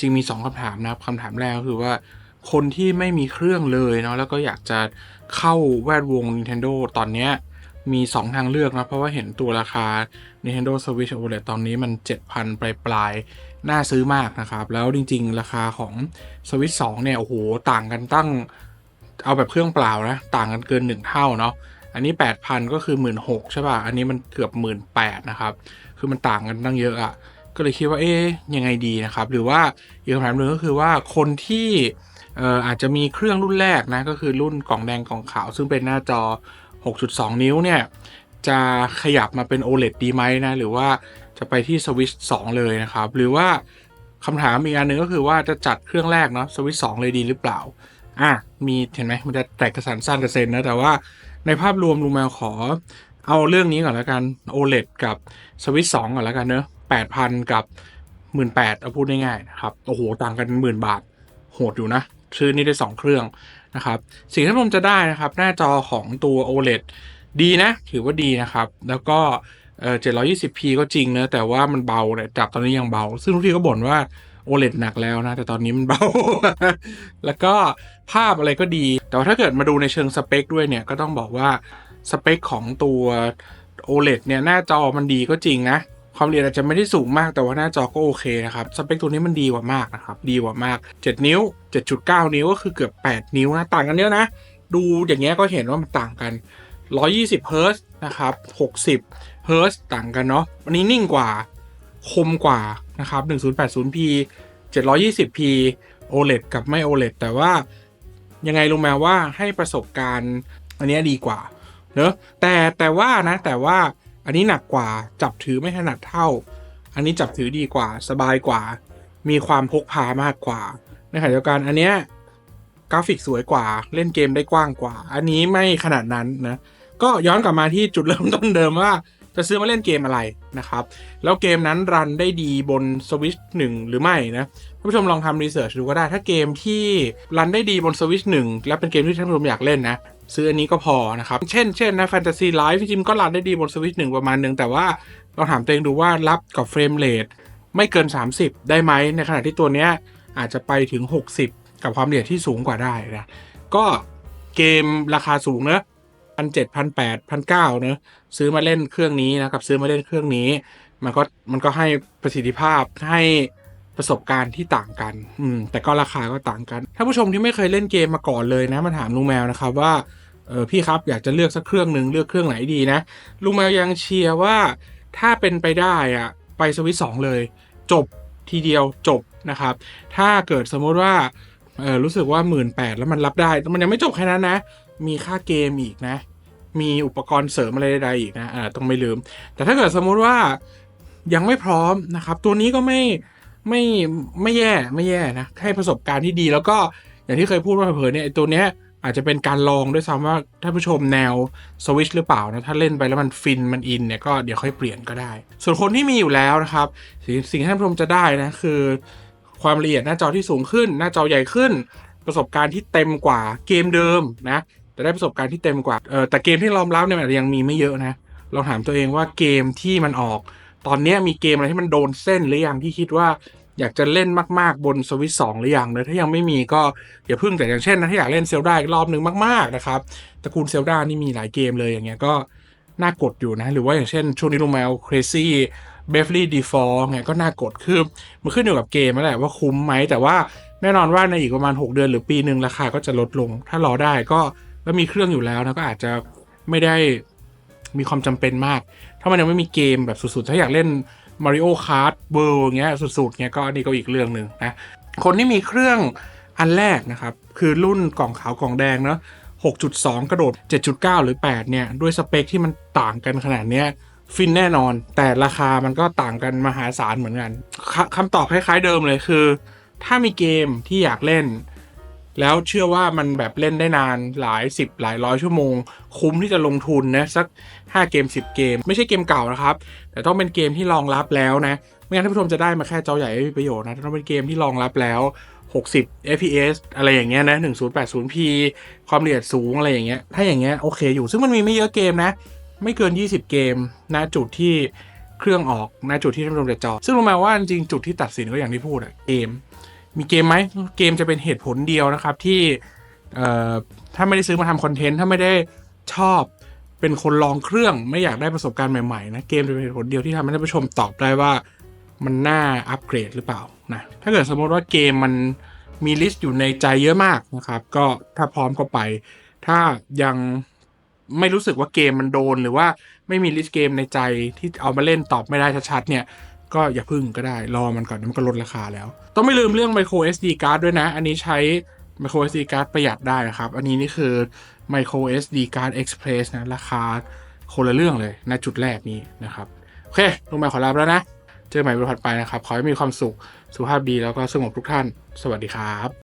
จริงมี 2คำถามนะครับคำถามแรกก็คือว่า คนที่ไม่มีเครื่องเลยเนาะแล้วก็อยากจะเข้าแวดวง Nintendo ตอนเนี้ยมี 2 ทางเลือกนะ เพราะว่าเห็นตัวราคา Nintendo Switch OLED ตอนนี้มัน 7,000 ปลายปลายๆน่าซื้อมากนะครับ แล้วจริงๆ ราคาของ Switch 2 เนี่ย โอ้โห ต่างกันตั้ง เอาแบบเครื่องเปล่านะ ต่างกันเกิน 1 เท่าเนาะอันนี้ 8,000 ก็คือ 16,000 ใช่ป่ะ อันนี้มันเกือบ 18,000 นะครับ คือมันต่างกันตั้งเยอะอะ ก็เลยคิดว่าเอ๊ยยังไงดีนะครับ หรือว่าอีกคำถามหนึ่งก็คือว่าคนที่ออาจจะมีเครื่องรุ่นแรกนะก็คือรุ่นกล่องแดงกล่องขาว ซึ่งเป็นหน้าจอ 6.2 นิ้วเนี่ยจะขยับมาเป็น OLED ดีไหมนะ หรือว่าจะไปที่ Switch 2เลยนะครับ หรือว่าคำถามอีกอันหนึ่งก็คือว่าจะจัดเครื่องแรกเนาะ Switch 2เลยดีหรือเปล่าอะมีเห็นไหมมันจะแตกกระสันสั้นกระเซ็นนะ แต่ว่าในภาพรวมลุงแมวขอ เอาเรื่องนี้ก่อนแล้วกัน OLED กับ Switch 2ก่อนแล้วกันเนอะ 8,000กับ18,000เอาพูดง่ายๆนะครับ โอ้โห ต่างกันหมื่นบาท โหดอยู่นะ ซื้อนี่ได้ 2 เครื่องนะครับ สิ่งที่ผมจะได้นะครับ หน้าจอของตัว OLED ดีนะ ถือว่าดีนะครับ แล้วก็เอ่อ 720p ก็จริงนะ แต่ว่ามันเบาเนี่ยจับตอนนี้ยังเบา ซึ่งทุกทีก็บ่นว่า OLED หนักแล้วนะ แต่ตอนนี้มันเบา แล้วก็ภาพอะไรก็ดี แต่ว่าถ้าเกิดมาดูในเชิงสเปคด้วยเนี่ย ก็ต้องบอกว่าสเปคของตัว OLED เนี่ย หน้าจอมันดีก็จริงนะ ความละเอียดอาจจะไม่ได้สูงมากแต่ว่าหน้าจอก็โอเคนะครับสเปคตัวนี้มันดีกว่ามากนะครับดีกว่ามาก 7 นิ้ว 7.9 นิ้วก็คือเกือบ 8 นิ้วนะต่างกันเยอะนะ ดูอย่างเงี้ยก็เห็นว่ามันต่างกัน 120 เฮิร์ตนะครับ 60 เฮิร์ตต่างกันเนาะอันนี้นิ่งกว่าคมกว่านะครับ 1080p 720p OLED กับไม่ OLED แต่ว่ายังไงรู้ไหมว่าให้ประสบการณ์อันนี้ดีกว่าเนอะแต่แต่ว่านะแต่ว่า อันนี้หนักกว่าจับถือไม่ถนัดเท่า อันนี้จับถือดีกว่าสบายกว่า มีความพกพามากกว่าในขณะเดียวกันอันเนี้ยกราฟิกสวยกว่าเล่นเกมได้กว้างกว่า อันนี้ไม่ขนาดนั้นนะก็ย้อนกลับมาที่จุดเริ่มต้นเดิมว่าจะซื้อมาเล่นเกมอะไรนะครับ แล้วเกมนั้นรันได้ดีบน Switch 1 หรือไม่นะท่านผู้ชมลองทำรีเสิร์ชดูก็ได้ ถ้าเกมที่รันได้ดีบน Switch 1 และเป็นเกมที่ท่านผู้ชมอยากเล่นนะ ซื้ออันนี้ก็พอนะครับ เช่นเช่นนะ Fantasy Life จริงก็รันได้ดีบน Switch 1ประมาณหนึงแต่ว่าลองถามตัวเองดูว่ารับกับเฟรมเรทไม่เกิน 30 ได้ไหมในขณะที่ตัวเนี้ยอาจจะไปถึง 60 กับความละเอียดที่สูงกว่าได้นะก็เกมราคาสูงเนอะพันเจ็ดพันแปดพันเก้าเนอะซื้อมาเล่นเครื่องนี้นะกับซื้อมาเล่นเครื่องนี้ มันก็มันก็ให้ประสิทธิภาพให้ ประสบการณ์ที่ต่างกัน อืม แต่ก็ราคาก็ต่างกัน ถ้าผู้ชมที่ไม่เคยเล่นเกมมาก่อนเลยนะ มาถามลุงแมวนะครับว่า เออพี่ครับอยากจะเลือกสักเครื่องหนึ่งเลือกเครื่องไหนดีนะ ลุงแมวยังเชียร์ว่าถ้าเป็นไปได้อะไปสวิตสองเลย จบทีเดียวจบนะครับ ถ้าเกิดสมมติว่า เออรู้สึกว่าหมื่นแปดแล้วมันรับได้มันยังไม่จบแค่นั้นนะ มีค่าเกมอีกนะ มีอุปกรณ์เสริมอะไรใดๆอีกนะ อ่าต้องไม่ลืม แต่ถ้าเกิดสมมุติว่ายังไม่พร้อมนะครับ ตัวนี้ก็ไม่ ไม่ไม่แย่ไม่แย่นะให้ประสบการณ์ที่ดี แล้วก็อย่างที่เคยพูดว่าเผลอเนี่ยตัวเนี้ยอาจจะเป็นการลองด้วยซ้ำว่าท่านผู้ชมแนวสวิชหรือเปล่านะถ้าเล่นไปแล้วมันฟินมันอินเนี่ยก็เดี๋ยวค่อยเปลี่ยนก็ได้ ส่วนคนที่มีอยู่แล้วนะครับสิ่งสิ่งที่ท่านผู้ชมจะได้นะคือ ความละเอียดหน้าจอที่สูงขึ้น หน้าจอใหญ่ขึ้น ประสบการณ์ที่เต็มกว่าเกมเดิมนะแต่ได้ประสบการณ์ที่เต็มกว่าเออแต่เกมที่รองรับเนี่ยมันอาจจะยังมีไม่เยอะนะลองถามตัวเองว่าเกมที่มันออก ตอนนี้มีเกมอะไรที่มันโดนเส้นหรือยังที่คิดว่าอยากจะเล่นมาก ๆ บนสวิตสองหรือยังเนะถ้ายังไม่มีก็อย่าพึ่งแต่อย่างเช่นนะถ้าอยากเล่นเซลดาอีกรอบหนึ่งมาก ๆ นะครับตระกูลเซลดานี่มีหลายเกมเลยอย่างเงี้ยก็น่ากดอยู่นะ หรือว่าอย่างเช่นช่วงนี้ลงมาเครซี่เบฟลี่ดีฟอร์เนี่ยก็น่ากดคือมันขึ้นอยู่กับเกมนั่นแหละว่าคุ้มไหมแต่ว่าแน่นอนว่าในอีกประมาณ 6 เดือนหรือปีหนึ่งราคาก็จะลดลง ถ้ารอได้ก็แล้วมีเครื่องอยู่แล้วนะก็อาจจะไม่ได้ มีความจำเป็นมาก ถ้ามันยังไม่มีเกมแบบสุดๆ ถ้าอยากเล่น Mario Kart World เงี้ยสุดๆเงี้ยก็อันนี้ก็อีกเรื่องหนึ่งนะ คนที่มีเครื่องอันแรกนะครับ คือรุ่นกล่องขาวกล่องแดงเนาะ6.2 กระโดด 7.9 หรือ 8 เนี่ย ด้วยสเปคที่มันต่างกันขนาดเนี้ยฟินแน่นอน แต่ราคามันก็ต่างกันมหาศาลเหมือนกันคคำตอบคล้ายๆเดิมเลยคือ ถ้ามีเกมที่อยากเล่น แล้วเชื่อว่ามันแบบเล่นได้นานหลายสิบหลายร้อยชั่วโมง คุ้มที่จะลงทุนนะสัก 5 เกม 10 เกม ไม่ใช่เกมเก่านะครับ แต่ต้องเป็นเกมที่รองรับแล้วนะ ไม่งั้นท่านผู้ชมจะได้มาแค่จอใหญ่ไม่มีประโยชน์นะต้องเป็นเกมที่รองรับแล้ว 60 fps อะไรอย่างเงี้ยนะ 1080p ความละเอียดสูงอะไรอย่างเงี้ยถ้าอย่างเงี้ยโอเคอยู่ซึ่งมันมีไม่เยอะเกมนะ ไม่เกิน 20 เกมนะจุดที่เครื่องออกณจุดที่ท่านผู้ชมจะจอ ซึ่งรู้ไหมว่าจริงจุดที่ตัดสินก็อย่างที่พูดอะเกม มีเกมไหมเกมจะเป็นเหตุผลเดียวนะครับที่ถ้าไม่ได้ซื้อมาทำคอนเทนต์ถ้าไม่ได้ชอบเป็นคนลองเครื่องไม่อยากได้ประสบการณ์ใหม่ๆนะเกมจะเป็นเหตุผลเดียวที่ทำให้ท่านผู้ชมตอบได้ว่ามันน่าอัปเกรดหรือเปล่านะถ้าเกิดสมมติว่าเกมมันมีลิสต์อยู่ในใจเยอะมากนะครับ ก็ถ้าพร้อมก็ไป ถ้ายังไม่รู้สึกว่าเกมมันโดน หรือว่าไม่มีลิสต์เกมในใจที่เอามาเล่นตอบไม่ได้ชัดๆเนี่ย ก็อย่าพึ่งก็ได้รอมันก่อนเดี๋ยมันก็ลดราคาแล้ว ต้องไม่ลืมเรื่อง micro SD card ด้วยนะ อันนี้ใช้ micro SD card ประหยัดได้นะครับ อันนี้นี่คือ micro SD card express นะ ราคาคนละเรื่องเลยณจุดแรกนี้นะครับ โอเคลงมาขอลาไปแล้วนะ เจอใหม่วันถัดไปนะครับ ขอให้มีความสุขสุขภาพดีแล้วก็สงบทุกท่าน สวัสดีครับ